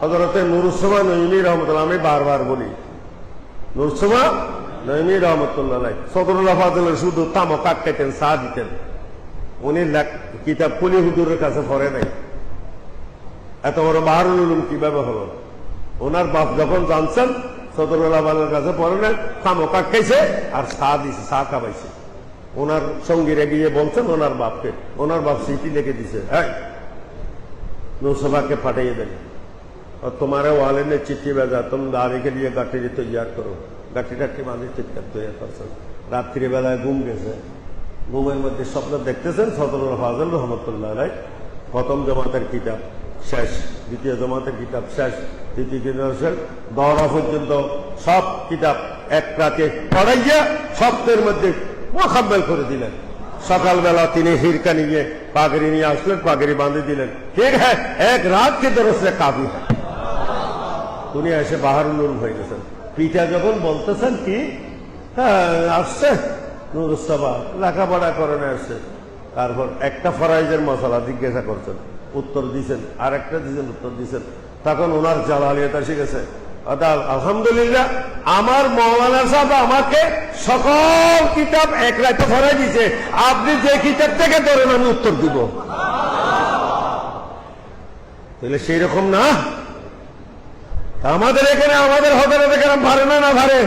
হজরতে নুরুসমা নইমি রহমতুল্লাহ আমি বারবার বলি। নুরসমা নইমি রহমতুল্লাহ সদরুল্লাহ ফাজলের শুধু তামক কাটতেন চা দিতেন। উনি কিতাব কুলি হুদুরের কাছে পড়ে নাই। এত বড় বাহারুল উলুম কীভাবে হলো? ওনার বাপ যখন জানছেন সদরুল্লাহ ফাজলের কাছে পড়ে নাই, তামক খাইছে আর চা দিছে, চা খাবাইছে। ওনার সঙ্গীরা গিয়ে বলছেন, ওনার বাপকে, ওনার বাপ সিটি লিখে দিছে। হ্যাঁ নুরসভাকে পাঠিয়ে দেন। और तुम्हारे वाले ने चिट्ठी भेजा तुम दावे के लिए गाठी तैयार करो গাঠি টাঠি বাঁধে চিৎকার তৈরি করছেন রাত্রিবেলায় ঘুম গেছে ঘুমের মধ্যে স্বপ্ন দেখতেছেন সদরুল ফাজল রহমতুল্লাহ রায় প্রথম জমাতের কিতাব শেষ দ্বিতীয় জমাতের কিতাব শেষ তৃতীয় কিতাব শেষ দহরা পর্যন্ত সব কিতাব এক রাতে পড়াইয়া সপ্তাহের মধ্যে মোকাম্মেল করে দিলেন সকালবেলা তিনি হিরকা নিয়ে পাগড়ি নিয়ে আসলেন পাগড়ি বাঁধে দিলেন ঠিক হ্যাঁ এক রাত কে দরসে কাবু হ্যাঁ উনি এসে বাহারুল উলুম হয়ে গেছেন। পিতা যখন বলতেছেন কি হ্যাঁ আসছে। নুরুস্তফা লেখাপড়া করে না আসছে। তারপর একটা ফরাইজের মশলা জিজ্ঞাসা করছেন, উত্তর দিছেন আর একটা দিছেন উত্তর দিছেন তখন ওনার জালালিয়ত এসে গেছে। আলহামদুলিল্লাহ, আমার মৌলানা সাহেব আমাকে সকল কিতাব এক রাতে ফরাই দিছে আপনি যে কিতাব থেকে ধরেন, আমি উত্তর দিব। তাহলে সেই রকম না। আমাদের এখানে আমাদের হজরত কেরাম ভারে না না ভারে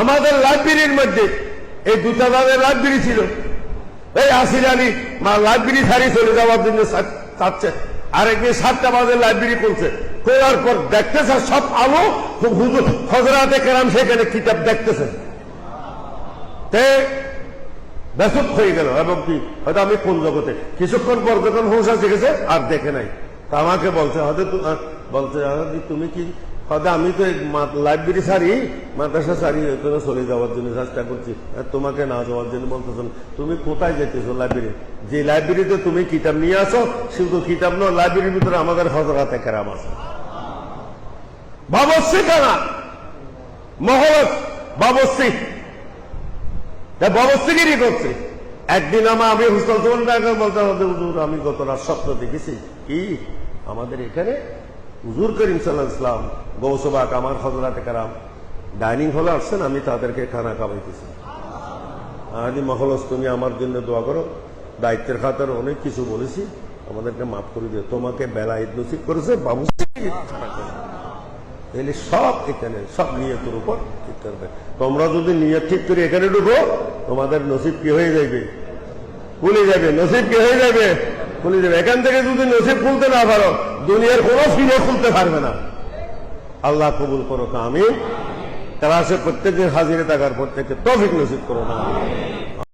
আমাদের লাইব্রেরির মধ্যে, এই দুটা দাদের লাইব্রেরি ছিল। এই আসির আলী মা লাইব্রেরি ছাড়ি চলে যাওয়ার জন্য চাচ্ছে। আরেকদিন সাতটা বাজে লাইব্রেরি করছে করার পর দেখতেছে সব আলো, হুজুর হজরাতে কেরাম সেখানে কিতাব দেখতেছে। তে ব্যাসক হয়ে গেল, এবং কি? হয়তো আমি কোন জগতে? কিছুক্ষণ পর যখন হোসা শিখেছে আর দেখে নাই। তা আমাকে বলছে হয়তো বলছে তুমি কি হয়তো আমি তো লাইব্রেরি সারি, মাদ্রাসা সারি ওখানে চলে যাওয়ার জন্য চেষ্টা করছি। তোমাকে না যাওয়ার জন্য বলতেছ তুমি কোথায় যেতেছো লাইব্রেরি যে লাইব্রেরিতে তুমি কিতাব নিয়ে আসো শুধু কিতাব নয় লাইব্রেরির ভিতরে আমাদের হজরাতে কেরাম আছে। বাবস্যি কানা মহলত বাবস্যি তা ব্যবস্থাগিরি করছে। একদিন আমার আমি হুসল তোমার বলতে হবে, হুজুর, আমি গত রাত স্বপ্ন দেখেছি। কি? আমাদের এখানে? হুজুর করিম সাল্লাহ ইসলাম গৌসবাক, আমার হজরাতে কারাম, ডাইনিং হলে আসছেন, আমি তাদেরকে খানা খাওয়াইতেছি। আদি মহলস, তুমি আমার জন্য দোয়া করো, দায়িত্বের খাতার অনেক কিছু বলেছি, আমাদেরকে মাফ করে দিও। তোমাকে বেলা ঈদ নসিব করেছে, বাবু তাহলে সব এখানে, সব নিয়তের উপর ঠিক করবে তোমরা যদি নিয়ত ঠিক করে এখানে ঢুকো তোমাদের নসিব কি হয়ে যাবে খুলে যাবে, নসিব কি হয়ে যাবে খুলে যাবে। এখান থেকে যদি নসিব খুলতে না পারো, দুনিয়ার কোনো ফিরে খুলতে পারবে না। আল্লাহ কবুল করো আমি তারা ক্লাসে প্রত্যেকদিন হাজিরে থাকার প্রত্যেককে তফিক নসিব করো না